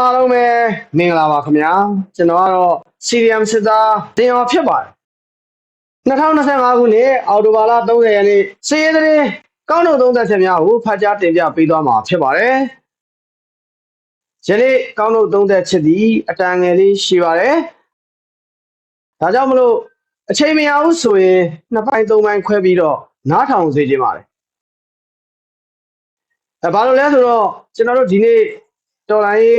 အားလုံးပဲမင်္ဂလာပါခင်ဗျာကျွန်တော်ကတော့ CDM စစ်သားတင်ရောဖြစ်ပါတယ်2025ခုနှစ်အောက်တိုဘာလ30ရက်နေ့စီးရဲတဲ့ကောင်းတို့သုံးသက်ချက်များကိုဖတ်ကြားတင်ပြပေးသွားမှာဖြစ်ပါတယ်ယနေ့ကောင်းတို့သုံးသက်ချက်သည်အတန်ငယ်လေးရှိပါတယ်ဒါကြောင့်မလို့အချိန်မရဘူးဆိုရင်နှစ်ပိုင်းသုံးပိုင်းခွဲပြီးတော့နားထောင်စေခြင်းပါတယ်အဲဘာလို့လဲဆိုတော့ကျွန်တော်တို့ဒီနေ့တော်လိုင်း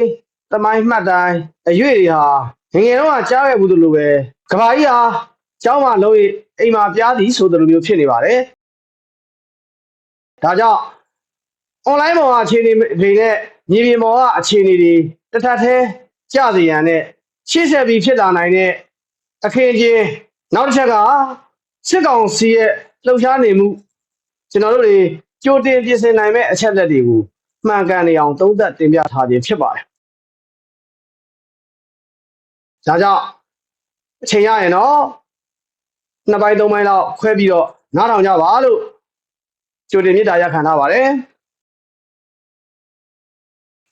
သမိုင်းမှတ်တိုင်းအရွေတွေဟာငယ်ငယ်တော့ကြားခဲ့ဘူးလို့ပဲကဘာကြီးဟာကျောင်းမှာလုံးရအိမ်မှာပြားသည်ဆိုတဲ့လိုမျိုးဖြစ်နေပါတယ်ဒါကြောင့် online ပေါ်ကအခြေအနေတွေနဲ့မြေပြင်ပေါ်ကအခြေအနေတွေတစ်ထပ်သေးကြစေရန်နဲ့ရှေ့ဆက်ပြီးဖြစ်လာနိုင်တဲ့အခင်းချင်းနောက်တစ်ချက်ကစစ်ကောင်စီရဲ့လှုပ်ရှားနေမှုကျွန်တော်တို့တွေကြိုတင်ပြင်ဆင်နိုင်မဲ့အချက်လက်တွေကိုမှန်ကန်နေအောင်သုံးသပ်တင်ပြထားခြင်းဖြစ်ပါတယ်။ ဒါကြောင့်အချိန်ရရင်တော့နှစ်ပိုင်းသုံးပိုင်းလောက်ခွဲပြီးတော့နားထောင်ကြပါလို့ကြိုတင်မြစ်တာရက်ခံထားပါတယ်။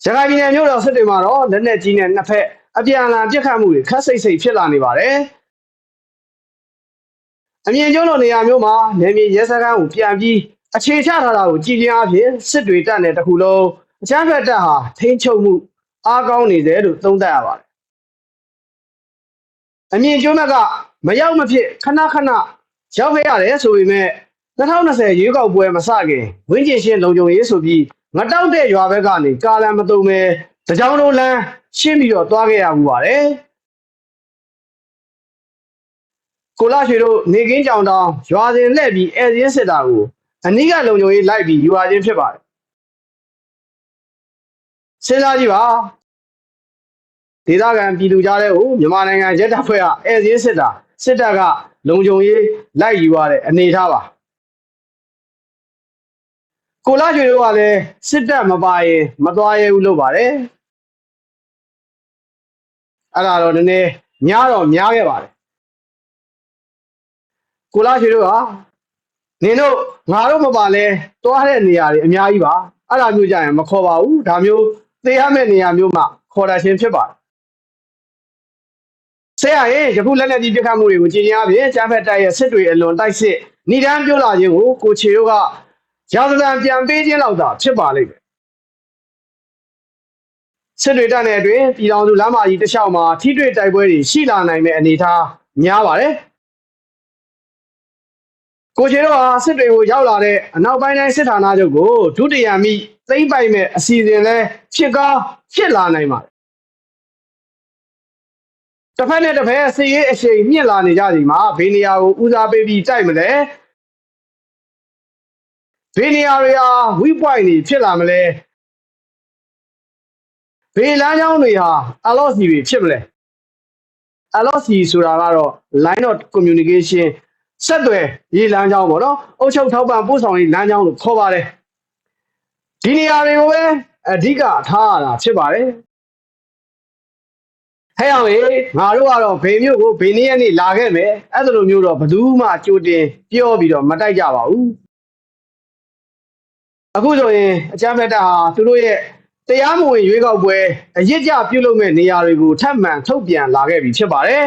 ရခိုင်ပြည်နယ်မြို့တော်စစ်တွေမှာတော့လက်နက်ကြီးနဲ့နှစ်ဖက်အပြန်အလှန်ပစ်ခတ်မှုတွေခက်စိတ်စိတ်ဖြစ်လာနေပါတယ်။အမြင့်ကျုံးလိုနေရာမျိုးမှာနေမြေရဲစခန်းကိုပြန်ပြီးအခြေချထားတာကိုကြည်လျင်အဖြစ်စစ်တွေတက်တဲ့တစ်ခုလုံးအချမ်းဖက်တက်ဟာထိန်းချုပ်မှုအားကောင်းနေတယ်လို့သုံးသပ်ရပါတယ်။ အမြင့်ကျုံးကမရောက်မဖြစ်ခဏခဏရောက်ခဲ့ရတယ်ဆိုပေမဲ့2020ရွေးကောက်ပွဲမစခင်ဝင်းကျင်ရှင်းလုံခြုံရေးဆိုပြီးငတောက်တဲ့ရွာဘက်ကနေကာလန်မတုံပဲတကြောင်လုံးလမ်းရှင်းပြီးတော့တွားခဲ့ရမှုပါတယ်။ကိုလာရွှေတို့နေကင်းကြောင်တောင်ရွာစဉ်လှည့်ပြီးအဲစင်းစစ်တာကိုအနိကလုံခြုံရေးလိုက်ပြီးယူရခြင်းဖြစ်ပါတယ်စဉ်းစားကြည့်ပါ ဒေသခံပြည်သူကြားတဲ့ကိုမြန်မာနိုင်ငံရဲတပ်ဖွဲ့ကအဲစင်းစစ်တာစစ်တပ်ကလုံခြုံရေးလိုက်ယူရတဲ့အနေအထားပါကိုလာရွှေတို့ကလည်းစစ်တပ်မပါရင်မသွားရဘူးလို့ပါတယ်အဲ့ဒါတော့နည်းနည်းညားတော့များခဲ့ပါတယ်ကိုလာရွှေတို့ကနင်တို့ငါတို့မပါလဲတွားတဲ့နေရာတွေအများကြီးပါအဲ့ဒါမျိုးကြရင်မခေါ်ပါဘူးဒါမျိုးသိရမယ့်နေရာမျိုးမှာခေါ်တာချင်းဖြစ်ပါတယ် ဆရာရဲ့ယခုလက်လက်ကြီးပြခတ်မှုတွေကိုကြည်ညာဖြင့်ကြားဖက်တိုက်ရဲ့စစ်တွေအလွန်တိုက်စစ်ဏိဒန်းပြောလာခြင်းကိုကိုချေတို့ကရာဇသံပြန်ပေးခြင်းလောက်သာဖြစ်ပါလိမ့်မယ်စစ်တွေတက်တဲ့အတွင်းပြည်တော်စုလမ်းမကြီးတစ်လျှောက်မှာထိတွေ့တိုက်ပွဲတွေရှိလာနိုင်တဲ့အနေအထားများပါတယ်ကိုချေတို့ဟာစစ်တွေကိုရောက်လာတဲ့အနောက်ပိုင်းတိုင်းစစ်ဌာနချုပ်ကိုဒုတိယမိသိမ့်ပိုက်မဲ့အစီအစဉ်လဲဖြစ်ကောင်းဖြစ်လာနိုင်ပါတယ် တစ်ဖက်နဲ့တစ်ဖက်စစ်ရေးအရှိန်မြင့်လာနေကြချိန်မှာဘေးနေရာကိုဦးစားပေးပြီးတိုက်မလဲဘေးနေရာတွေဟာ weak point တွေဖြစ်လာမလဲဘေးလမ်းကြောင်းတွေဟာ allosi တွေဖြစ်မလဲ allosi ဆိုတာကတော့ line of communication ဆက်သွယ်ရေးလမ်းကြောင်းပေါ့နော်အုပ်ချုပ်ထောက်ပံ့ပို့ဆောင်ရေးလမ်းကြောင်းလို့ခေါ်ပါတယ်ဒီနေရာတွေကိုပဲအဓိကထားရတာဖြစ်ပါတယ် ဟဲ့အောင်လေငါတို့ကတော့ဘေမျိုးကိုဘေနည်းရက်နေ့လာခဲ့မယ်အဲ့ဒါလိုမျိုးတော့ဘယ်သူမှကြိုတင်ပြောပြီးတော့မတိုက်ကြပါဘူးအခုဆိုရင်အကြမ်းဖက်တပ်ဟာသူတို့ရဲ့တရားမဝင်ရွေးကောက်ပွဲအရစ်ကြပြုလုပ်မဲ့နေရာတွေကိုထပ်မံထုတ်ပြန်လာခဲ့ပြီဖြစ်ပါတယ်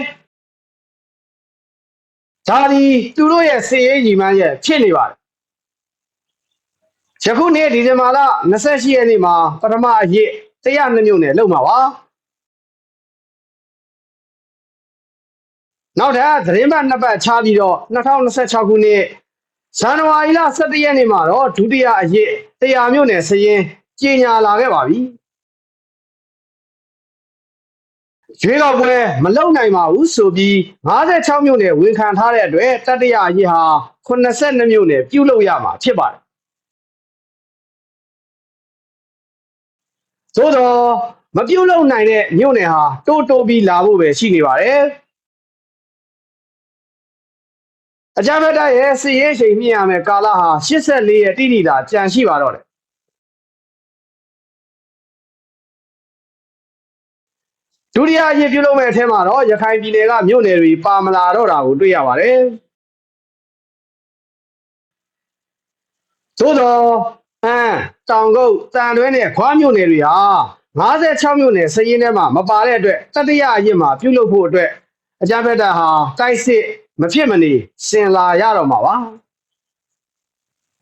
ဒါဒီသူတို့ရဲ့စည်ရေးညီမန်းရဲ့ဖြစ်နေပါတယ်ယခုနေ့ဒီဇင်ဘာလ28ရက်နေ့မှာပထမအရစ်102မြို့နယ်လုံမှာပါ နောက်ထပ်သတင်းပတ်နှစ်ပတ်ခြားပြီးတော့2026ခုနှစ်ဇန်နဝါရီလ17ရက်နေ့မှာတော့ဒုတိယအရစ်100မြို့နယ်စရင်ကြီးညာလာခဲ့ပါပြီရွေးကောက်ပွဲမလုံနိုင်ပါဘူးဆိုပြီး56မြို့နယ်ဝန်ခံထားတဲ့အတွက်တတိယအရစ်ဟာ82မြို့နယ်ပြုလုပ်ရမှာဖြစ်ပါတယ်သို့တော့မပြုတ်လုံနိုင်တဲ့မြို့နယ်ဟာတိုးတိုးပြီးလာဖို့ပဲရှိနေပါတယ် အကြမ်းဖက်တပ်ရဲ့စီရေးချိန်မြင့်ရမယ်ကာလဟာ84ရက်တိတိတာကြံရှိပါတော့တယ်ဒုတိယအရေးပြုလုပ်မဲ့အထက်မှာတော့ရခိုင်ပြည်နယ်ကမြို့နယ်တွေပါမလာတော့တာကိုတွေ့ရပါတယ်သို့တော့အမ်တောင်ကုတ်တန်တွဲနဲ့ခွားမြို့နယ်တွေဟာ56မြို့နယ်စည်ရင်းထဲမှာမပါတဲ့အတွက်တတိယအရစ်မှာပြုလုပ်ဖို့အတွက်အကြမ်းဖက်တပ်ဟာတိုက်စစ် မဖြစ်မနေစင်လာရတော့မှာပါ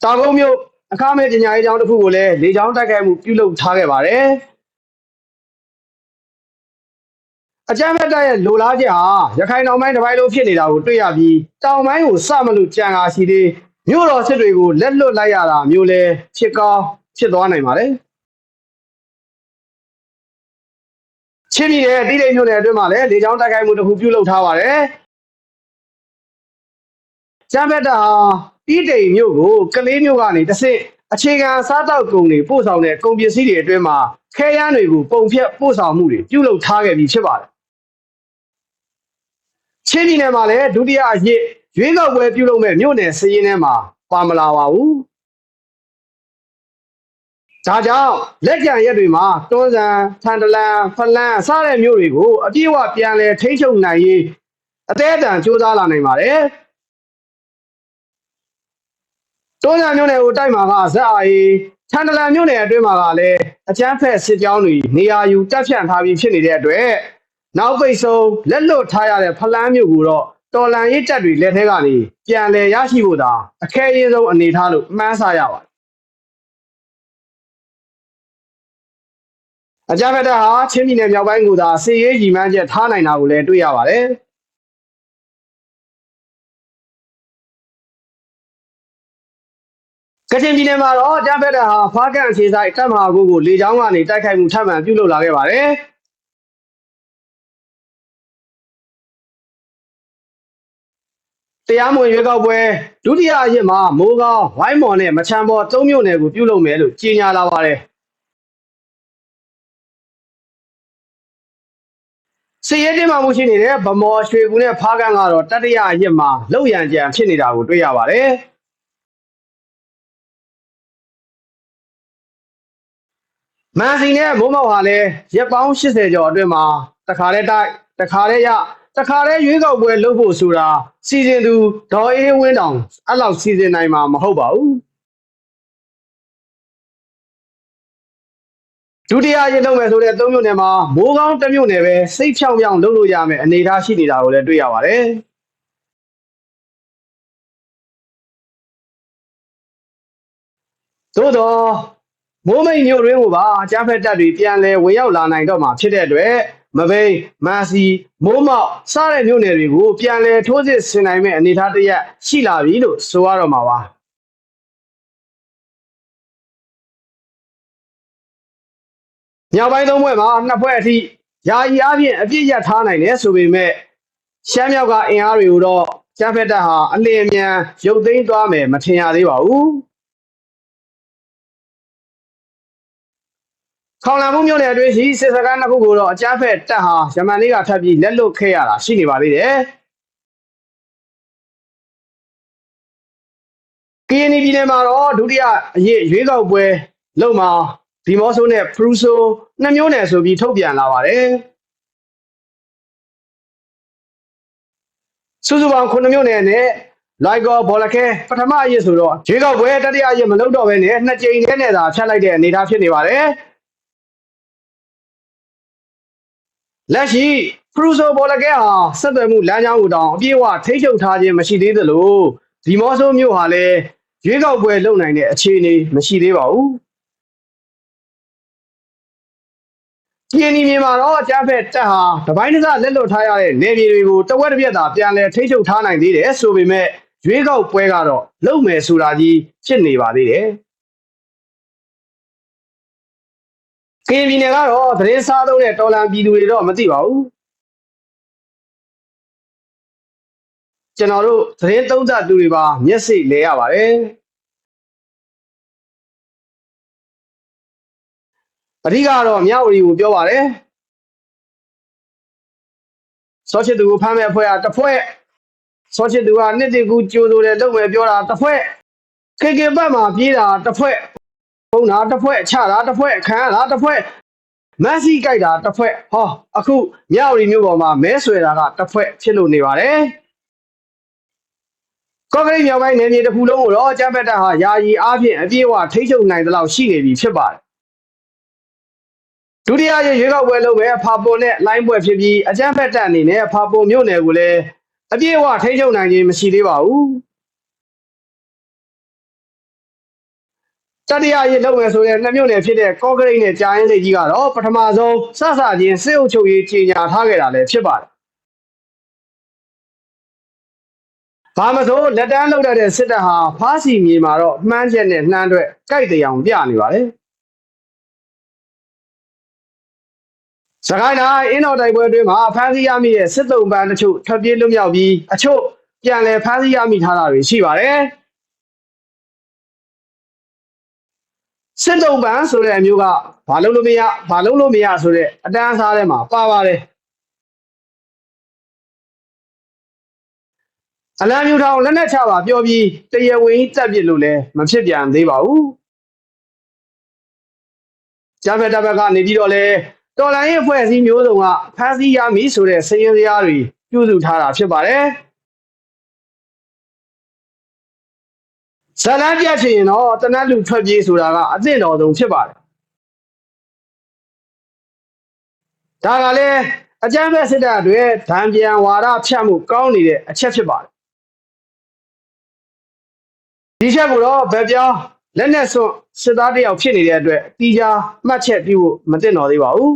တောင်ကုန်းမြို့အခမဲ့ပညာရေးကျောင်းတစ်ခုကိုလည်းလေကျောင်းတိုက်ခိုက်မှုပြုလုပ်ထားခဲ့ပါတယ်အကြမ်းဖက်တပ်ရဲ့လိုလားချက်ဟာရခိုင်တောင်ပိုင်းတစ်ပိုင်းလုံးဖြစ်နေတာကိုတွေ့ရပြီးတောင်ပိုင်းကိုစမလို့ကြံကာရှိသေးမြို့တော်စစ်တွေကိုလက်လွတ်လိုက်ရတာမျိုးလဲဖြစ်ကောင်းဖြစ်သွားနိုင်ပါတယ်ချင်းပြည်နယ်တိတိမြို့နယ်အတွင်းမှာလည်းလေကြောင်းတိုက်ခိုက်မှုတစ်ခုပြုလုပ်ထားပါတယ် ကျမ်းဘက်တာဟာတိတိမြို့ကိုကလေးမြို့ကနေတစ်ဆင့်အခြေခံစားတောက်ကုန်တွေပို့ဆောင်တဲ့ကုန်ပစ္စည်းတွေအတွင်းမှာခဲယမ်းတွေကိုပုံဖြတ်ပို့ဆောင်မှုတွေပြုလုပ်ထားခဲ့ပြီးဖြစ်ပါတယ်ချင်းပြည်နယ်မှာလည်းဒုတိယအရစ်ရွေးကောက်ပွဲပြုလုပ်မဲ့မြို့နယ်စည်ရင်းထဲမှာပါမလာပါဘူးဒါကြောင့်လက်ကြံရက်တွေမှာတွန်းဆန်ထန်တလန်ဖလန်းစတဲ့မြို့တွေကိုအပြည့်အဝပြန်လဲထိန်းချုပ်နိုင်ရေးအသေးအတန်စူးစမ်းလာနိုင်ပါတယ် တွန်းဆန်မြို့နယ်ကိုတိုက်မှာကဇက်အာရီထန်တလန်မြို့နယ်အတွင်းမှာကလည်းအကျန်းဖက်စစ်ကြောင်းတွေနေရာယူတပ်ဖြန့်ထားပြီးဖြစ်နေတဲ့အတွက်နောက်ပိတ်ဆုံးလက်လွတ်ထားရတဲ့ဖလန်းမြို့ကိုတော့တော်လန်ရေးတပ်တွေလက်ထက်ကနေပြန်လဲရရှိဖို့သာအခဲအရင်ဆုံးအနေထားလို့မှန်းဆရပါတယ်အကြမ်းဖက်တပ်ဟာချင်းပြည်နယ်မြောက်ပိုင်းကိုသာစစ်ရေးရည်မှန်းချက်ထားနိုင်တာကိုလည်းတွေ့ရပါတယ်။ ကချင်ပြည်နယ်မှာတော့အကြမ်းဖက်တပ်ဟာဖားကန်အခြေဆိုင်တပ်မဟာကုကိုလေကြောင်းကနေတိုက်ခိုက်မှုထပ်မံပြုလုပ်လာခဲ့ပါတယ်။တရားမဝင်ရွေးကောက်ပွဲဒုတိယအရစ်မှာမိုးကောင်းဝိုင်းမော်နဲ့မချမ်းဘောသုံးမြို့နယ်ကိုပြုလုပ်မယ်လို့ကြေညာလာပါတယ်။စီရဲတင်မှာမှုရှိနေတဲ့ဗမော်ရွှေကူနဲ့ဖားကန်ကတော့တတိယအရစ်မှာလောက်ရန်ကြံဖြစ်နေတာကိုတွေ့ရပါတယ်။ မန်စီနဲ့မိုးမောက်ဟာလည်းရက်ပေါင်း80ကျော်အတွင်းမှာတခါလဲတိုက်တခါလဲရတခါလဲရွေးကောက်ပွဲလုပ်ဖို့ဆိုတာစီစဉ်သူဒေါ်အေးဝင်းတောင်အဲ့လောက်စီစဉ်နိုင်မှာမဟုတ်ပါဘူးဒုတိယရင်လုပ်မယ်ဆိုတဲ့သုံးမြို့နယ်မှာမိုးကောင်းတစ်မြို့နယ်ပဲစိတ်ဖြောင်းဖြောင်းလုပ်လို့ရမယ်အနေအထားရှိနေတာကိုလည်းတွေ့ရပါတယ်သို့တော့ မိုးမိတ်မြို့တွင်းကိုပါအကြမ်းဖက်တပ်တွေပြန်လဲဝင်ရောက်လာနိုင်တော့မှာဖြစ်တဲ့အတွက်မဘိန်းမန်စီမိုးမောက်စတဲ့မြို့နယ်တွေကိုပြန်လဲထိုးစစ်ဆင်နိုင်မဲ့အနေအထားတစ်ရပ်ရှိလာပြီလို့ဆိုရတော့မှာပါမြောက်ပိုင်းသုံးဘက်မှာနှစ်ဘက်အထိယာယီအပြင်အပြစ်ရထားနိုင်တယ်ဆိုပေမဲ့ရှမ်းမြောက်ကအင်အားတွေကိုတော့ကျန်းဖက်တပ်ဟာအလင်းအမြန်ရုပ်သိမ်းသွားမယ်မထင်ရသေးပါဘူး ခေါင်လန်မှုမြို့နယ်အတွင်းရှိစစ်စခန်းတစ်ခုကိုတော့အကြမ်းဖက်တပ်ဟာယမန်လေးကထပ်ပြီးလက်လွတ်ခဲ့ရတာရှိနေပါသေးတယ်ကရင်ပြည်နယ်မှာတော့ဒုတိယအရေးရွေးကောက်ပွဲလုံမှာဒီမော့ဆိုနဲ့ဖရူဆိုနှစ်မျိုးနယ်ဆိုပြီးထုတ်ပြန်လာပါတယ်စုစုပေါင်း9မျိုးနယ်နဲ့လိုက်ကောဘောလခဲပထမအရေးဆိုတော့ရွေးကောက်ပွဲတတိယအရေးမလုပ်တော့ဘဲနဲ့နှစ်ကြိမ်နဲ့နဲ့သာဖြတ်လိုက်တဲ့အနေအထားဖြစ်နေပါတယ် လက်ရှိဖရူဆိုဘောလကဲဟာဆက်သွယ်မှုလမ်းကြောင်းကိုတောင်အပြည့်အဝထိချုပ်ထားခြင်းမရှိသေးသလိုဒီမော့ဆိုမြို့ဟာလည်းရွေးကောက်ပွဲလုပ်နိုင်တဲ့အခြေအနေမရှိသေးပါဘူးကျင်းဒီမြေမှာတော့အကြမ်းဖက်တပ်ဟာတပိုင်းတစလက်လွတ်ထားရတဲ့နေပြည်တွေကိုတဝက်တစ်ပြက်သာပြန်လည်ထိချုပ်ထားနိုင်သေးတယ်ဆိုပေမဲ့ရွေးကောက်ပွဲကတော့လုံမယ်ဆိုတာကြီးဖြစ်နေပါသေးတယ် ကရင်ပြည်နယ်ကတော့သတင်းစားသုံးတဲ့တော်လန်ပြည်သူတွေတော့မသိပါဘူးကျွန်တော်တို့သတင်းသုံးသပ်သူတွေပါမျက်စိလဲရပါတယ်အဓိကတော့မြောက်ဝတီကိုပြောပါတယ်စောချစ်သူကိုဖမ်းမဲ့အဖွဲ့ကတစ်ဖွဲ့စောချစ်သူကနှစ်တကူကြိုးဆိုတယ်လုပ်မယ်ပြောတာတစ်ဖွဲ့ခေကေဘတ်မှာပြေးတာတစ်ဖွဲ့ ပုံတာတစ်ဖွဲ့ချတာတစ်ဖွဲ့ခံရတာတစ်ဖွဲ့မက်ဆီကြိုက်တာတစ်ဖွဲ့ဟောအခုမြောက်ရီမျိုးပေါ်မှာမဲဆွဲတာကတစ်ဖွဲ့ဖြစ်လို့နေပါတယ်ကော့ကရိတ်မြောက်ပိုင်းနယ်မြေတစ်ခုလုံးကိုတော့ကျမ်းပက်တာဟာယာယီအားဖြင့်အပြည့်အဝထိချုပ်နိုင်သလောက်ရှိနေပြီဖြစ်ပါတယ်ဒုတိယရေရွေးကောက်ပွဲလုပ်မဲ့ဖာပွန်နဲ့လိုင်းပွဲဖြစ်ပြီးအကြမ်းဖက်တပ်အနေနဲ့ဖာပွန်မြို့နယ်ကိုလည်းအပြည့်အဝထိန်းချုပ်နိုင်ခြင်းမရှိသေးပါဘူး တတိယရေလုပ်မယ်ဆိုတဲ့နှစ်မြို့နယ်ဖြစ်တဲ့ကော့ကရိတ်နဲ့ကြာရင်လိတ်ကြီးကတော့ပထမဆုံးစစချင်းစစ်အုပ်ချုပ်ရေးကြီးညာထားခဲ့တာလည်းဖြစ်ပါတယ်ဘာမဆိုလက်တန်းလောက်တဲ့စစ်တပ်ဟာဖားစီမြေမှာတော့မှန်းချက်နဲ့နှမ်းအတွက်ကြိုက်တဲ့အောင်ပြနေပါတယ်စကိုင်းတိုင်းအင်းတော်တိုက်ပွဲအတွင်းမှာဖမ်းဆီးရမိတဲ့စစ်တုံးပန်းတချို့ထွက်ပြေးလွတ်မြောက်ပြီးအချို့ပြန်လည်ဖမ်းဆီးရမိထားတာတွေရှိပါတယ် စစ်တုံးပန်းဆိုတဲ့အမျိုးကဘာလို့လို့မရဘာလို့လို့မရဆိုတဲ့အတန်းအစားထဲမှာပါပါတယ်အလံမြူထောင်လက်နဲ့ချပါပြောပြီးတရားဝင်တက်ပြစ်လို့လည်းမဖြစ်ပြန်သေးပါဘူးဂျာဖက်တပ်ဘက်ကနေပြီးတော့လဲတော်လိုင်းရဲ့အဖွဲ့အစည်းမျိုးစုံကဖမ်းဆီးရမည်ဆိုတဲ့စည်ရင်စရာတွေပြုစုထားတာဖြစ်ပါတယ် ဇလန်းပြတ်ချင်ရင်တော့တနတ်လူထွက်ပြေးဆိုတာကအသင့်တော်ဆုံးဖြစ်ပါတယ်ဒါကလည်းအကြမ်းဖက်စစ်တပ်အတွက်ဒံပြန်ဝါဒဖြတ်မှုကောင်းနေတဲ့အချက်ဖြစ်ပါတယ်ဒီချက်ကိုတော့ဗက်ပြောင်းလက်နဲ့စွန့်စစ်သားတယောက်ဖြစ်နေတဲ့အတွက်တီးခြားမှတ်ချက်ပြုဖို့မသင့်တော်သေးပါဘူး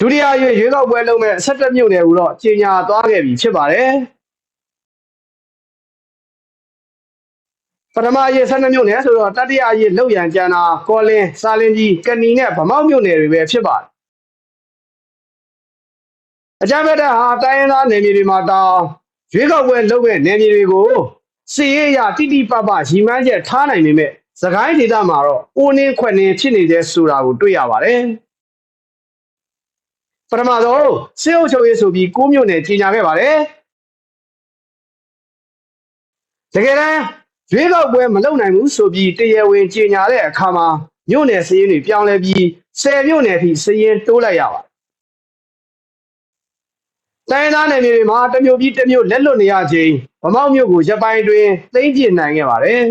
ဒုတိယရွေးရွေးကောက်ပွဲလုပ်မဲ့၁၇မြို့နယ်ကိုတော့ကြီးညာသွားခဲ့ပြီဖြစ်ပါတယ် ပထမရေ12မြို့နယ်ဆိုတော့တတိယရေလောက်ရန်ကျန်တာကောလင်းစာလင်းကြီးကဏီနဲ့ဗမောက်မြို့နယ်တွေပဲဖြစ်ပါတယ်အကြမ်းဖက်တဲ့ဟာတိုင်းရင်းသားနယ်မြေတွေမှာတောင်းရွေးကောက်ပွဲလုပ်မဲ့နယ်မြေတွေကိုစီရေးရတိတိပပရီမန်းချက်ထားနိုင်ပေမဲ့စကိုင်းဒေသမှာတော့အိုးနှင်းခွက်နှင်းဖြစ်နေတဲ့ဆိုတာကိုတွေ့ရပါတယ်ပထမဆုံးစေအုပ်ချုပ်ရေးဆိုပြီးကိုးမြို့နယ်ကြီးညာခဲ့ပါတယ်တကယ်တမ်း ရွေးကောက်ပွဲမလုပ်နိုင်ဘူးဆိုပြီးတရားဝင်ကြီးညာတဲ့အခါမှာမြို့နယ်စည်ရင်တွေပြောင်းလဲပြီး10မြို့နယ်ထိစည်ရင်တိုးလိုက်ရပါတယ်တိုင်းသားနယ်မြေတွေမှာတစ်မျိုးပြီးတစ်မျိုးလက်လွတ်နေရခြင်းဗမောက်မြို့ကိုရပိုင်းတွင်သိမ်းကျင်နိုင်ခဲ့ပါတယ်။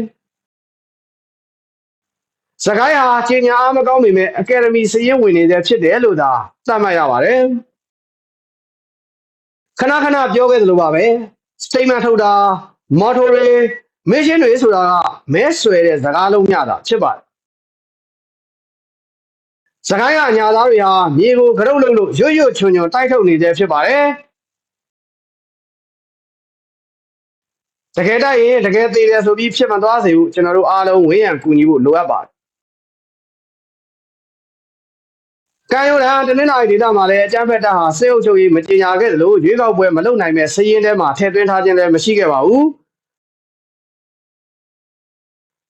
စကိုင်းဟာချင်းညာအားမကောင်းပေမဲ့အကယ်ဒမီစည်ရင်ဝင်နေတဲ့ဖြစ်တယ်လို့သာသတ်မှတ်ရပါတယ်။ခဏခဏပြောခဲ့သလိုပါပဲ။ statement ထုတ်တာမော်တိုတွေ မစ်ရှင်တွေဆိုတာကမဲဆွဲတဲ့စကားလုံးများတာဖြစ်ပါတယ်။စကိုင်းကညာသားတွေဟာမြေကိုကရုတ်လုံးလို့ရွရွချွန်ချွန်တိုက်ထုတ်နေတဲ့ဖြစ်ပါတယ်။တကယ်တိုက်ရင်တကယ်သေးတယ်ဆိုပြီးဖြစ်မသွားစေဘူးကျွန်တော်တို့အားလုံးဝင်းရံကူညီဖို့လိုအပ်ပါတယ်ကံရိုးတာတနင်္လာရီဒေသမှာလည်းအကြမ်းဖက်တပ်ဟာစေအုပ်ချုပ်ရေးမကြေညာခဲ့သလိုရွေးကောက်ပွဲမလုပ်နိုင်မဲ့စည်ရင်ထဲမှာထည့်သွင်းထားခြင်းလည်းမရှိခဲ့ပါဘူး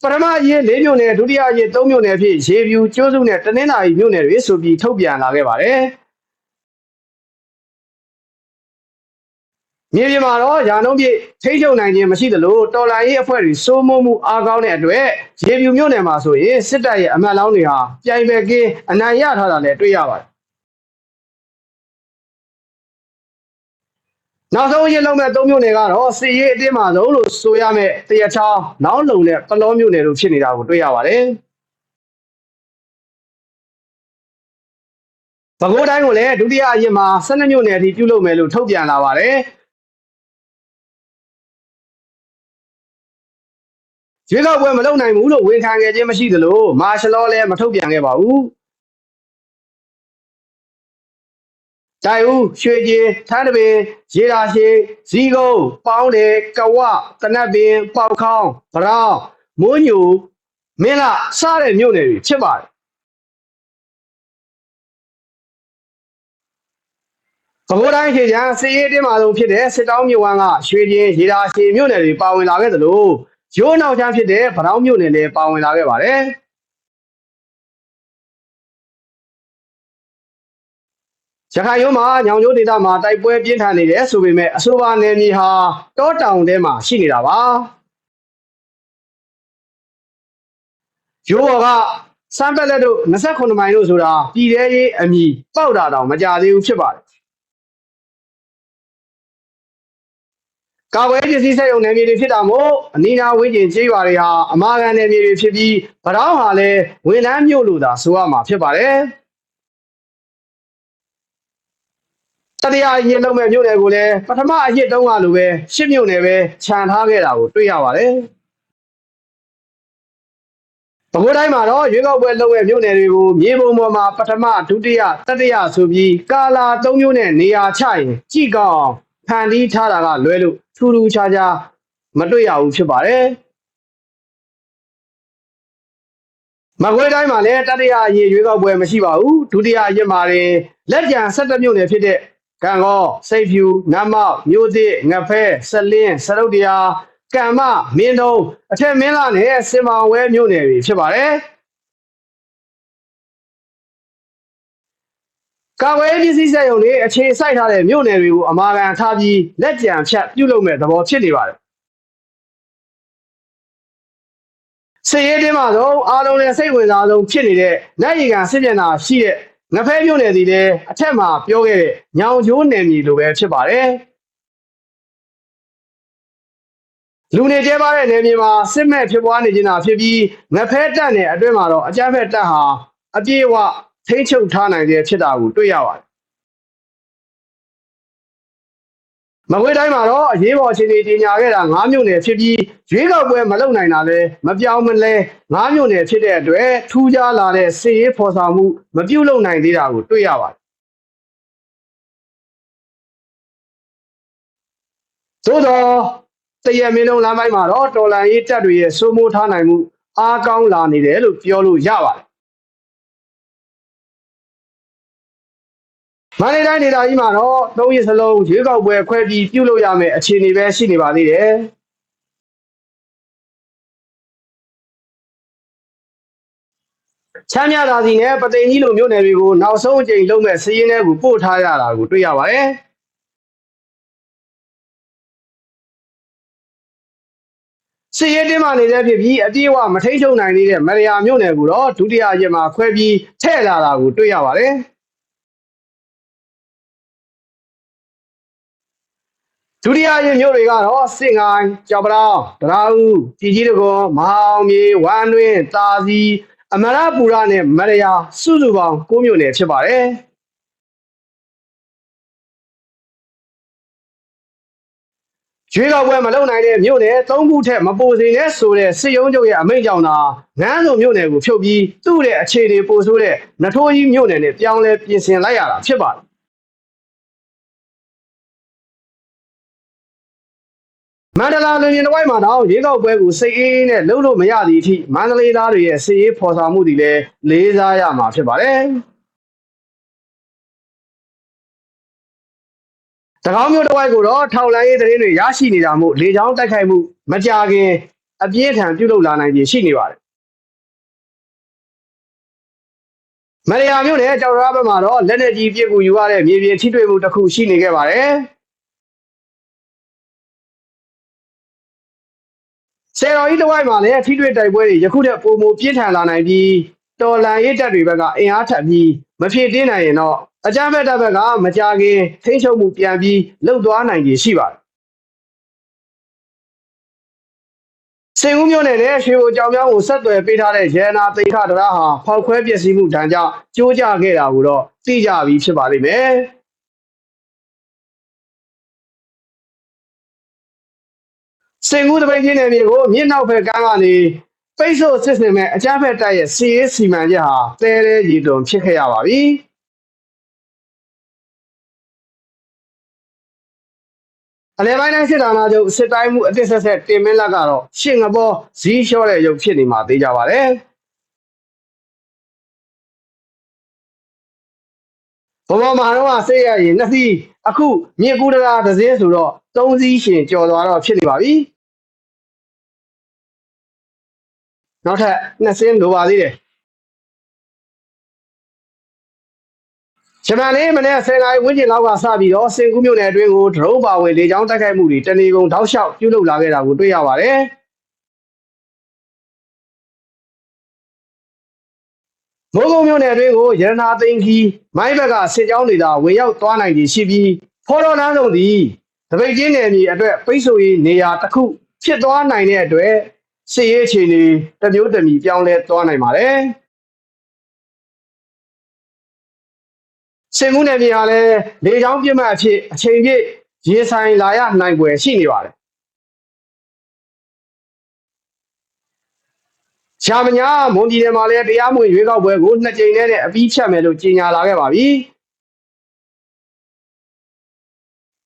ပထမရေး၄မြို့နယ်ဒုတိယရေး၃မြို့နယ်အဖြစ်ရေပြူကျိုးစုနဲ့တနင်္လာရီမြို့နယ်တွေဆိုပြီးထုတ်ပြန်လာခဲ့ပါတယ်။မြေပြင်မှာတော့ရာနှုန်းပြည့်ထိချုပ်နိုင်ခြင်းမရှိသလိုတော်လိုင်းရေးအဖွဲ့တွေစိုးမိုးမှုအားကောင်းတဲ့အတွက်ရေပြူမြို့နယ်မှာဆိုရင်စစ်တပ်ရဲ့အမတ်လောင်းတွေဟာပြိုင်ပဲကင်းအနိုင်ရထားတာလည်းတွေ့ရပါတယ် နောက်ဆုံးရင်လုံးမဲ့၃မြို့နယ်ကတော့စီရေးအတင်းမှာဆုံးလို့ဆိုရမယ့်တရချောင်းနောင်းလုံနဲ့ပလောမြို့နယ်တို့ဖြစ်နေတာကိုတွေ့ရပါတယ်ပဲခူးတိုင်းကိုလည်းဒုတိယအရင်မှာ12မြို့နယ်အထိပြုလုပ်မယ်လို့ထုတ်ပြန်လာပါတယ်ရွေးကောက်ပွဲမလုပ်နိုင်ဘူးလို့ဝန်ခံခဲ့ခြင်းမရှိသလိုမာရှလောလည်းမထုတ်ပြန်ခဲ့ပါဘူး တိုင်ဦးရွှေကြီးထန်းတပင်ရေလာရှိဇီးကုန်းပေါင်းတယ်ကဝတနတ်ပင်ပေါက်ခေါင်းဗရောင်းမိုးညိုမင်းလာစတဲ့မြို့နယ်တွေဖြစ်ပါတယ်သဘောတိုင်းခေချံစီရေးတင်းမာဆုံးဖြစ်တဲ့စစ်တောင်းမြို့ဝမ်းကရွှေချင်းရေလာရှိမြို့နယ်တွေပါဝင်လာခဲ့သလိုရိုးနောက်ချမ်းဖြစ်တဲ့ဗရောင်းမြို့နယ်လည်းပါဝင်လာခဲ့ပါတယ် ရခိုင်ရိုးမှာညောင်ကျိုးဒေသမှာတိုက်ပွဲပြင်းထန်နေတယ်ဆိုပေမဲ့အဆိုပါနယ်မြေဟာတောတောင်ထဲမှာရှိနေတာပါရိုးဘော်ကစမ်းပက်လက်တို့29မိုင်တို့ဆိုတာပြည်သေးရေးအမိပေါက်တာတောင်မကြသေးဘူးဖြစ်ပါတယ်ကာကွယ်ပစ္စည်းစက်ရုံနယ်မြေတွေဖြစ်တာမို့အနီးနားဝန်းကျင်ကျေးရွာတွေဟာအမာခံနယ်မြေတွေဖြစ်ပြီးဗတောင်းဟာလည်းဝန်ထမ်းမြို့လို့သာဆိုရမှာဖြစ်ပါတယ် တတိယအရင်လုံးမဲ့မြို့နယ်ကိုလည်းပထမအရင်တုန်းကလိုပဲရှစ်မြို့နယ်ပဲခြံထားခဲ့တာကိုတွေ့ရပါတယ်ပဲခူးတိုင်းမှာတော့ရွေးကောက်ပွဲလုပ်တဲ့မြို့နယ်တွေကိုမြေပုံပေါ်မှာပထမဒုတိယတတိယဆိုပြီးကာလာ၃မျိုးနဲ့နေရာချရင်ကြည့်ကောင်းအောင်ဖန်တီးထားတာကလွဲလို့ထူးထူးခြားခြားမတွေ့ရဘူးဖြစ်ပါတယ်မကွေးတိုင်းမှာလည်းတတိယအရေးရွေးကောက်ပွဲမရှိပါဘူးဒုတိယအရေးမှာရင်လက်ကျန်၁၇မြို့နယ်ဖြစ်တဲ့ ကံကောစိတ်ဖြူနတ်မောက်မြို့သစ်ငဖဲဆလင်းစရုတ်တရားကံမမင်းတုံးအထက်မင်းလာနဲ့စင်မောင်ဝဲမြို့နယ်တွေဖြစ်ပါတယ်ကာဝဲပစ္စည်းစက်ရုံတွေအခြေစိုက်ထားတဲ့မြို့နယ်တွေကိုအမာခံထားပြီးလက်ကြံဖြတ်ပြုလုပ်မဲ့သဘောဖြစ်နေပါတယ်စစ်ရေးတင်းမှာဆုံးအားလုံးနဲ့စိတ်ဝင်စားဆုံးဖြစ်နေတဲ့နိုင်ရီကန်စစ်မျက်နှာရှိတဲ့ ငဖဲမြို့နယ်စီလည်းအထက်မှာပြောခဲ့တဲ့ညောင်ကျိုးနယ်မြေလိုပဲဖြစ်ပါတယ်လူနေကျဲပါတဲ့နယ်မြေမှာစစ်မဲ့ဖြစ်ပွားနေခြင်းသာဖြစ်ပြီးငဖဲတက်နယ်အတွင်းမှာတော့အကြမ်းဖက်တပ်ဟာအပြေအဝထိမ့်ချုပ်ထားနိုင်တဲ့ဖြစ်တာကိုတွေ့ရပါတယ် မကွေးတိုင်းမှာတော့အရေးပေါ်အခြေအနေကြီးညာခဲ့တာ9မြို့နယ်ဖြစ်ပြီးရွေးကောက်ပွဲမလုပ်နိုင်တာလဲမပြောင်းမလဲ9မြို့နယ်ဖြစ်တဲ့အတွက်ထူးခြားလာတဲ့စစ်ရေးဖော်ဆောင်မှုမပြုတ်လုပ်နိုင်သေးတာကိုတွေ့ရပါတယ်သို့တော့တရမင်းလုံးလမ်းပိုင်းမှာတော့တော်လန်ရေးတပ်တွေရဲ့စိုးမိုးထားနိုင်မှုအားကောင်းလာနေတယ်လို့ပြောလို့ရပါတယ် မန္တလေးတိုင်းဒေသကြီးမှာတော့သုံးရစလုံးရွေးကောက်ပွဲခွဲပြီးပြုလုပ်ရမယ်အခြေအနေပဲရှိနေပါသေးတယ်ချမ်းမြသာစီနဲ့ပသိမ်ကြီးလိုမျိုးနယ်တွေကိုနောက်ဆုံးအကြိမ်လုပ်မဲ့စည်ရင်းတွေကိုပို့ထားရတာကိုတွေ့ရပါတယ်စီရဲတင်းမာနေတဲ့ဖြစ်ပြီးအပြေးအဝမထိန်ချုံနိုင်သေးတဲ့မရယာမြို့နယ်ကိုတော့ဒုတိယရက်မှာခွဲပြီးထည့်လာတာကိုတွေ့ရပါတယ်။ ဒုတိယရင်မြို့တွေကတော့စင်ကိုင်းကြောက်ပလောင်တရာဦးကြီးကြီးတကွန်မဟာအောင်မြေဝမ်းတွင်းတာစီအမရပူရနဲ့မရယာစုစုပေါင်း၉မြို့နယ်ဖြစ်ပါတယ်ရွေးကောက်ပွဲမလုပ်နိုင်တဲ့မြို့နယ်သုံးခုထက်မပိုစေနဲ့ဆိုတဲ့စစ်ရုံးချုပ်ရဲ့အမိန့်ကြောင့်သာငန်းစုံမြို့နယ်ကိုဖြုတ်ပြီးသူ့ရဲ့အခြေအနေပိုဆိုးတဲ့နထိုးကြီးမြို့နယ်နဲ့ပြောင်းလဲပြင်ဆင်လိုက်ရတာဖြစ်ပါတယ် မန္တလာလူမြင်တစ်ဝိုက်မှာတော့ရေကောက်ပွဲကိုစိတ်အေးအေးနဲ့လှုပ်လို့မရသည့်အထိမန္တလေးသားတွေရဲ့စစ်ရေးဖော်ဆောင်မှုတွေလည်းလေးစားရမှာဖြစ်ပါတယ်။တကောင်းမျိုးတစ်ဝိုက်ကိုတော့ထောက်လိုင်းရေးသတင်းတွေရရှိနေတာမို့လေချောင်းတိုက်ခိုက်မှုမကြခင်အပြင်းထန်ပြုလုပ်လာနိုင်ခြင်းရှိနေပါတယ်။မရယာမျိုးနဲ့ကြောက်ရဘက်မှာတော့လက်နက်ကြီးပြစ်ကူယူရတဲ့မြေပြင်ထိတွေ့မှုတစ်ခုရှိနေခဲ့ပါတယ်။ ဆယ်တော်ကြီးတစ်ဝိုက်မှာလည်းထိတွေ့တိုက်ပွဲတွေယခုထက်ပိုမိုပြင်းထန်လာနိုင်ပြီးတော်လန်ရေးတပ်တွေဘက်ကအင်အားထပ်ပြီးမဖြစ်တင်းနိုင်ရင်တော့အကြမ်းဖက်တပ်ဘက်ကမကြခင်ထိန်းချုပ်မှုပြန်ပြီးလှုပ်သွားနိုင်ခြင်းရှိပါတယ်စင်ဦးမျိုးနယ်နဲ့ရွှေဘိုကြောင်ပြောင်းကိုဆက်သွယ်ပေးထားတဲ့ရန်နာသိခဒရာဟာဖောက်ခွဲပျက်စီးမှုဒဏ်ကြောင့်ကျိုးကျခဲ့တာကိုတော့သိကြပြီးဖြစ်ပါလိမ့်မယ်။ စင်ကူးတပိတ်ချင်းနယ်မြေကိုမြစ်နောက်ဘက်ကမ်းကနေပိတ်ဆို့စစ်စင်မဲ့အကြမ်းဖက်တပ်ရဲ့စီရေးစီမံချက်ဟာတဲတဲရည်တုံဖြစ်ခဲ့ရပါပြီအလဲပိုင်းတိုင်းစစ်ဌာနချုပ်စစ်တိုင်းမှုအသစ်ဆက်ဆက်တင်မင်းလက်ကတော့ရှင်ငဘောဇီးလျှော့တဲ့ရုပ်ဖြစ်နေမှာသိကြပါတယ် ဘဝမှာတော့ဆေးရရင်နှစ်စီးအခုမြေကူတရာတစ်စင်းဆိုတော့သုံးစီးရှင်ကြော်သွားတော့ဖြစ်နေပါပြီနောက်ထပ်နှစ်စင်းလိုပါသေးတယ်ဂျမန်လေးမနေ့10နာရီဝန်းကျင်လောက်ကစပြီးတော့စင်ကူးမြို့နယ်အတွင်းကိုဒရုန်းပါဝင်လေကြောင်းတိုက်ခိုက်မှုတွေတနေကုန်တောက်လျှောက်ပြုလုပ်လာခဲ့တာကိုတွေ့ရပါတယ် မိုးကုံမြို့နယ်အတွင်းကိုရတနာသိန်းခီမိုင်းဘက်ကစစ်ကြောင်းတွေသာဝင်ရောက်သွားနိုင်ခြင်းရှိပြီးဖော်တော်လမ်းဆုံးသည်တပိတ်ချင်းနယ်မြေအတွက်ပိတ်ဆို့ရေးနေရာတစ်ခုဖြစ်သွားနိုင်တဲ့အတွက်စစ်ရေးအခြေအနေတစ်မျိုးတစ်မီပြောင်းလဲသွားနိုင်ပါတယ်စင်မှုနယ်မြေဟာလည်းလေကြောင်းပြစ်မှတ်အဖြစ်အချိန်ပြည့်ရေဆိုင်လာရနိုင်ွယ်ရှိနေပါတယ် ရှာမညာမွန်ပြည်နယ်မှာလည်းတရားမဝင်ရွေးကောက်ပွဲကိုနှစ်ကြိမ်နဲ့အပြီးဖြတ်မယ်လို့ကြေညာလာခဲ့ပါပြီ။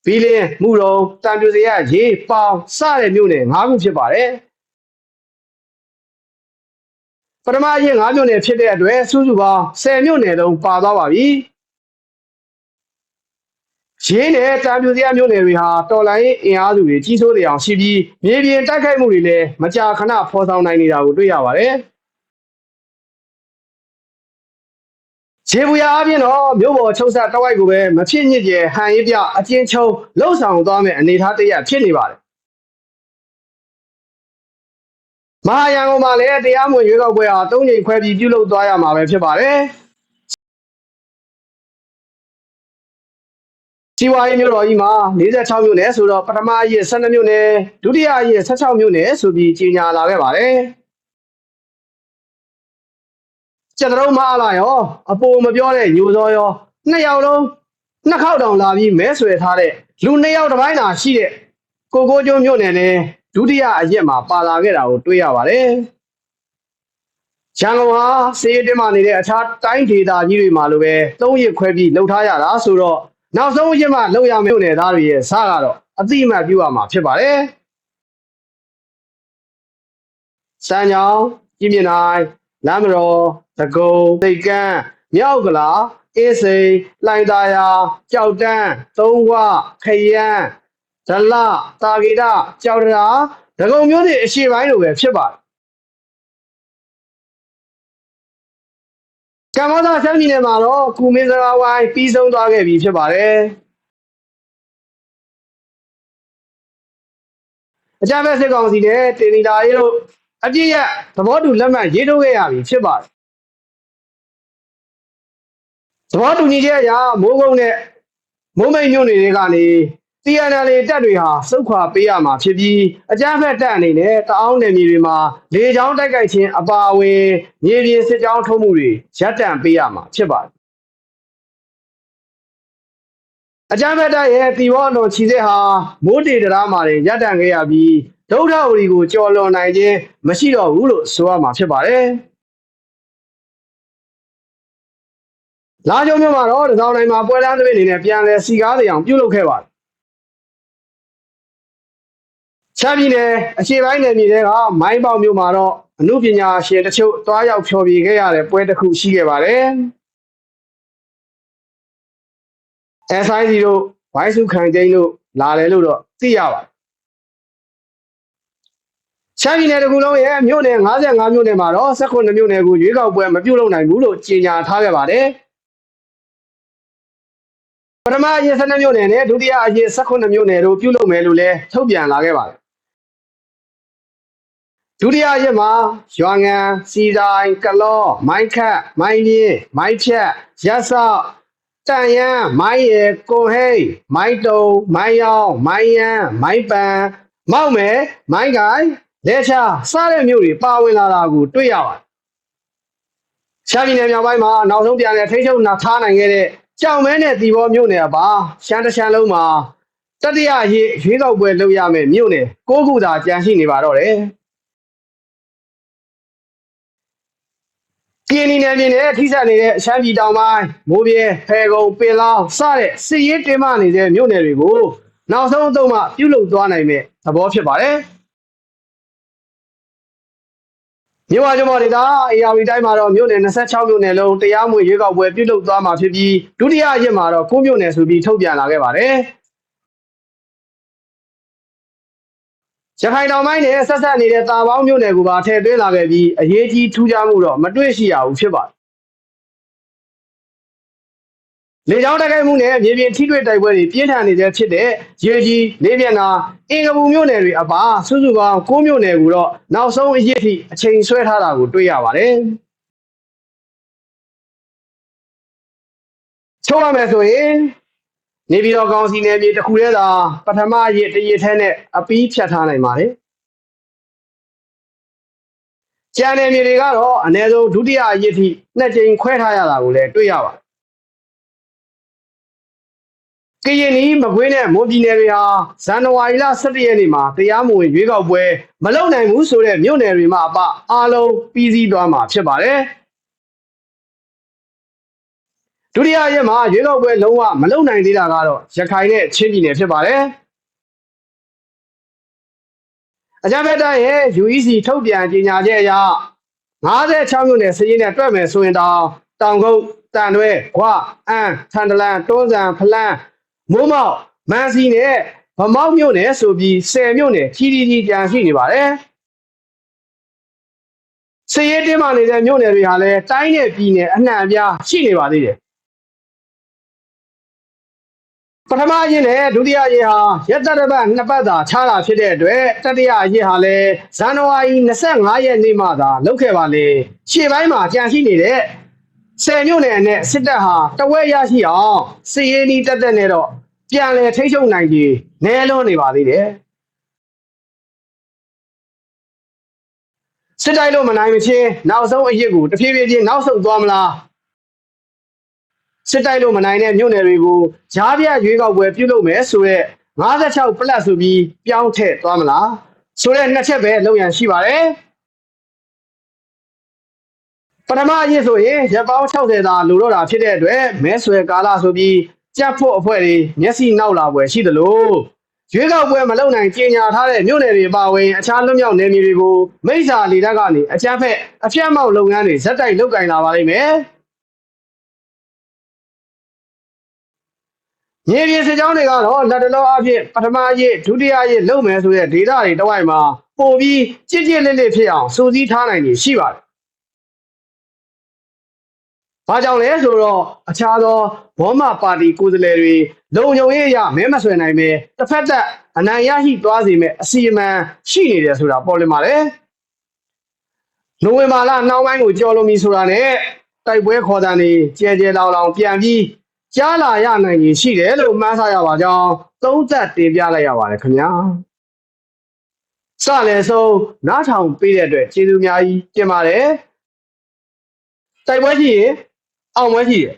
ဘီလင်းမှုရုံတံပြူစရရေးပေါင်စတဲ့မြို့နယ်၅ခုဖြစ်ပါတယ်ပထမအရင်၅မြို့နယ်ဖြစ်တဲ့အတွက်စုစုပေါင်း10မြို့နယ်လုံးပါသွားပါပြီ ရေးနဲ့တံပြူစရမြို့နယ်တွေဟာတော်လိုင်းအင်အားစုတွေကြီးစိုးနေအောင်ရှိပြီးမြေပြင်တိုက်ခိုက်မှုတွေလည်းမကြာခဏဖော်ဆောင်နိုင်နေတာကိုတွေ့ရပါတယ်ခြေပူရအပြင်တော့မြို့ပေါ်ချုပ်ဆက်တဝိုက်ကိုပဲမဖြစ်ညစ်ကျယ်ဟန်ရေးပြအကျဉ်းချုပ်လှုပ်ဆောင်သွားမယ့်အနေအထားတရဖြစ်နေပါတယ်မဟာရန်ကုန်မှာလည်းတရားမဝင်ရွေးကောက်ပွဲဟာ၃ချိန်ခွဲပြီးပြုလုပ်သွားရမှာပဲဖြစ်ပါတယ် စီဝါရေးမြို့တော်ကြီးမှာ46မြို့နယ်ဆိုတော့ပထမအရေး12မြို့နယ်ဒုတိယအရေး16မြို့နယ်ဆိုပြီးကြီးညာလာခဲ့ပါတယ်။ကျက်တုံးမအားလာရောအပိုမပြောတဲ့ညိုစောရောနှစ်ယောက်လုံးနှစ်ခေါက်တောင်လာပြီးမဲဆွယ်ထားတဲ့လူနှစ်ယောက်တစ်ပိုင်းသာရှိတဲ့ကိုကိုကျွန်းမြို့နယ်နဲ့ဒုတိယအရက်မှာပါလာခဲ့တာကိုတွေ့ရပါတယ်။ရန်ကုန်ဟာစေးတင်းမာနေတဲ့အခြားတိုင်းဒေသကြီးတွေမှာလိုပဲသုံးရက်ခွဲပြီးလှုပ်ထားရတာဆိုတော့ နောက်ဆုံးရက်မှလှုပ်ရမယ့်မြို့နယ်သားတွေရဲ့စားကတော့အတိအမှတ်ပြုရမှာဖြစ်ပါတယ်။စံကြောင်ပြည်မြနိုင်လမ်းမတော်တကုံသိတ်ကန်းမြောက်ကလာအေးစိန်လှိုင်သာယာကြောက်တန်းသုံးဝခရမ်းဒလတာဂီတာကြောက်တရာဒဂုံမျိုးတွေအရှိပိုင်းလိုပဲဖြစ်ပါတယ် ကမ္ဘောဇာဆန်းပြည်နယ်မှာတော့ကုမင်းစကားဝိုင်းပြီးဆုံးသွားခဲ့ပြီဖြစ်ပါတယ်အကြမ်းဖက်စစ်ကောင်စီနဲ့တင်နီတာရေးတို့အပြည့်ရသဘောတူလက်မှတ်ရေးထိုးခဲ့ရပြီဖြစ်ပါတယ်သဘောတူညီချက်အရမိုးကုန်းနဲ့မိုးမိတ်မြို့နယ်တွေကနေ TNL တပ်တွေဟာစုခွာပေးရမှာဖြစ်ပြီးအကြမ်းဖက်တပ်အနေနဲ့တအောင်းနယ်မြေတွေမှာလေကြောင်းတိုက်ခိုက်ခြင်းအပါအဝင်မြေပြင်စစ်ကြောင်းထုံးမှုတွေရပ်တန့်ပေးရမှာဖြစ်ပါတယ်အကြမ်းဖက်တပ်ရဲ့တီဘောအလွန်ခြီစစ်ဟာမိုးတေတရားမှာရပ်တန့်ခဲ့ရပြီးဒုဋ္ဌဝရီကိုကြော်လွန်နိုင်ခြင်းမရှိတော့ဘူးလို့ဆိုရမှာဖြစ်ပါတယ်။လာကြုံမြို့မှာတော့တစောင်းတိုင်းမှာပွဲလမ်းသဘင်အနေနဲ့ပြန်လဲစီကားတွေအောင်ပြုလုပ်ခဲ့ပါတယ် ချမ်းပြည်နယ်အရှေ့ပိုင်းနယ်မြေတွေကမိုင်းပေါမြို့မှာတော့အမှုပညာရှင်တချို့တွားရောက်ဖျော်ဖြေခဲ့ရတဲ့ပွဲတစ်ခုရှိခဲ့ပါတယ် SID တို့ဝိုင်းစုခံကျင်းတို့လာတယ်လို့တော့သိရပါတယ်ချမ်းပြည်နယ်တကူလုံးရဲ့မြို့နယ်55မြို့နယ်မှာတော့18မြို့နယ်ကိုရွေးကောက်ပွဲမပြုလုပ်နိုင်ဘူးလို့ကြေညာထားခဲ့ပါတယ်။ပထမအရေး12မြို့နယ်နဲ့ဒုတိယအရေး18မြို့နယ်တို့ပြုလုပ်မယ်လို့လည်းထုတ်ပြန်လာခဲ့ပါတယ် ဒုတိယရက်မှာရွာငံစီတိုင်းကလောမိုင်းခတ်မိုင်းပြင်းမိုင်းဖြတ်ရက်ဆောက်တန်ရန်မိုင်းရယ်ကိုဟိတ်မိုင်းတုံမိုင်းယောင်မိုင်းရန်မိုင်းပန်မောက်မယ်မိုင်းကိုင်လဲချစားတဲ့မြို့တွေပါဝင်လာတာကိုတွေ့ရပါတယ်ရှားပြည်နယ်မြောက်ပိုင်းမှာနောက်ဆုံးပြန်လည်ထိန်းချုပ်နာထားနိုင်ခဲ့တဲ့ကြောင်မဲနဲ့တီဘောမြို့နယ်ပါရှမ်းတရှမ်းလုံးမှာတတိယရေးရွေးကောက်ပွဲလုပ်ရမယ်မြို့နယ်၉ခုသာကြန့်ရှိနေပါတော့တယ် ကင်းနီနယ်ပြည်နယ်ထိစပ်နေတဲ့ရှမ်းပြည်တောင်ပိုင်းမိုးပြဲဖဲကုံပင်လောင်းစတဲ့စစ်ရေးတင်းမာနေတဲ့မြို့နယ်တွေကိုနောက်ဆုံးအသုံးမှပြုလုပ်သွားနိုင်မဲ့သဘောဖြစ်ပါတယ်။မြို့ဝကျမဒေသအေယာဝီတိုင်းမှာတော့မြို့နယ်26မြို့နယ်လုံးတရားမဝင်ရွေးကောက်ပွဲပြုလုပ်သွားမှာဖြစ်ပြီးဒုတိယရက်မှာတော့9မြို့နယ်ဆိုပြီးထုတ်ပြန်လာခဲ့ပါတယ်။ ရခိုင်တောင်ပိုင်းနဲ့ဆက်ဆက်နေတဲ့တာပေါင်းမြို့နယ်ကပါထည့်သွင်းလာခဲ့ပြီးအရေးကြီးထူးခြားမှုတော့မတွေ့ရှိရဘူးဖြစ်ပါတယ်လေကြောင်းတိုက်ခိုက်မှုနဲ့မြေပြင်ထိတွေ့တိုက်ပွဲတွေပြင်းထန်နေတဲ့ဖြစ်တဲ့ရေကြီးလေးမျက်နှာအင်္ဂပူမြို့နယ်တွေအပါစုစုပေါင်း၉မြို့နယ်ကိုတော့နောက်ဆုံးအရေးအထိအချိန်ဆွဲထားတာကိုတွေ့ရပါတယ်။ချိုးရမယ်ဆိုရင် နေပြည်တော်ကောင်စီနယ်မြေတစ်ခုတည်းသာပထမရစ်တရစ်ထဲနဲ့အပီးဖြတ်ထားနိုင်ပါတယ်ကျန်နယ်မြေတွေကတော့အ ਨੇ ဆုံးဒုတိယရစ်ထိနှစ်ကြိမ်ခွဲထားရတာကိုလည်းတွေ့ရပါတယ်ကရင်နီမကွေးနဲ့မွန်ပြည်နယ်တွေဟာဇန်နဝါရီလ17ရက်နေ့မှာတရားမဝင်ရွေးကောက်ပွဲမလုပ်နိုင်ဘူးဆိုတဲ့မြို့နယ်တွေမှာအပအားလုံးပြီးစီးသွားမှာဖြစ်ပါတယ် ဒုတိယရက်မှာရွေးကောက်ပွဲလုံးဝမလုပ်နိုင်သေးတာကတော့ရခိုင်နဲ့ချင်းပြည်နယ်ဖြစ်ပါတယ်အကြမ်းဖက်တိုင်းရဲ့ UEC ထုတ်ပြန်ကြေညာချက်အရ56မြို့နယ်စည်ရင်းနဲ့တွက်မယ်ဆိုရင်တောင်တောင်ကုတ်တန်တွဲခွအန်းထန်တလန်တွန်းစံဖလန်းမိုးမောက်မန်စီနဲ့ဗမောက်မြို့နယ်ဆိုပြီး10မြို့နယ်ကြီးကြီးကြီးကြံရှိနေပါတယ်စည်ရင်းတင်းမာနေတဲ့မြို့နယ်တွေဟာလည်းတိုင်းနဲ့ပြည်နယ်အနှံ့အပြားရှိနေပါသေးတယ် ပထမအရင်နဲ့ဒုတိယအရင်ဟာရက်သက်တစ်ပတ်နှစ်ပတ်သာခြားတာဖြစ်တဲ့အတွက်တတိယအရင်ဟာလည်းဇန်နဝါရီ25ရက်နေ့မှသာလုပ်ခဲ့ပါလေရှေ့ပိုင်းမှာကြံရှိနေတဲ့ဆယ်မြို့နယ်နဲ့စစ်တပ်ဟာတဝက်ရရှိအောင်စစ်ရေးနီးတက်တက်နဲ့တော့ပြန်လည်ထိန်းချုပ်နိုင်ကြီးနဲလွန်းနေပါသေးတယ်စစ်တိုင်းလို့မနိုင်မချင်းနောက်ဆုံးအရစ်ကိုတဖြည်းဖြည်းချင်းနောက်ဆုတ်သွားမလား စစ်တိုက်လို့မနိုင်တဲ့မြို့နယ်တွေကိုဂျားပြရွေးကောက်ပွဲပြုလုပ်မယ်ဆိုရက်56 plus ဆိုပြီးပြောင်းထည့်သွားမလားဆိုတဲ့နှစ်ချက်ပဲလုံရန်ရှိပါတယ်ပထမအရေးဆိုရင်ရက်ပေါင်း60သာလိုတော့တာဖြစ်တဲ့အတွက်မဲဆွယ်ကာလဆိုပြီးကြက်ဖို့အဖွဲ့တွေမျက်စိနောက်လာပွဲရှိသလိုရွေးကောက်ပွဲမလုပ်နိုင်ကြေညာထားတဲ့မြို့နယ်တွေပါဝင်အခြားလွတ်မြောက်နယ်မြေတွေကိုမိစ္ဆာလေတပ်ကနေအကြမ်းဖက်အပြတ်မောက်လုပ်ငန်းတွေဇက်တိုက်လုပ်ကင်လာပါလိမ့်မယ် မြေပြင်စစ်ကြောင်းတွေကတော့လက်တလောအဖြစ်ပထမရေးဒုတိယရေးလုပ်မယ်ဆိုတဲ့ဒေတာတွေတဝိုက်မှာပို့ပြီးကြစ်ကြစ်လစ်လစ်ဖြစ်အောင်စူးစီးထားနိုင်နေရှိပါတယ်။ဘာကြောင့်လဲဆိုတော့အခြားသောဘောမပါတီကိုယ်စားလှယ်တွေလုံခြုံရေးအရမဲမဆွဲနိုင်ပဲတစ်ဖက်သက်အနိုင်ရရှိသွားစေမဲ့အစီအမံရှိနေတယ်ဆိုတာပေါ်လွင်ပါတယ်။နိုဝင်ဘာလနှောင်းပိုင်းကိုကြော်လွန်ပြီဆိုတာနဲ့တိုက်ပွဲခေါ်တဲ့နေကြဲကြဲလောင်လောင်ပြန်ပြီး ကြားလာရနိုင်ရင်ရှိတယ်လို့မှန်းဆရပါကြောင်းသုံးသပ်တင်ပြလိုက်ရပါတယ်ခင်ဗျာစလည်းဆုံးနားထောင်ပေးတဲ့အတွက်ကျေးဇူးအများကြီးတင်ပါတယ်တိုက်ပွဲရှိရင်အောင်ပွဲရှိတယ်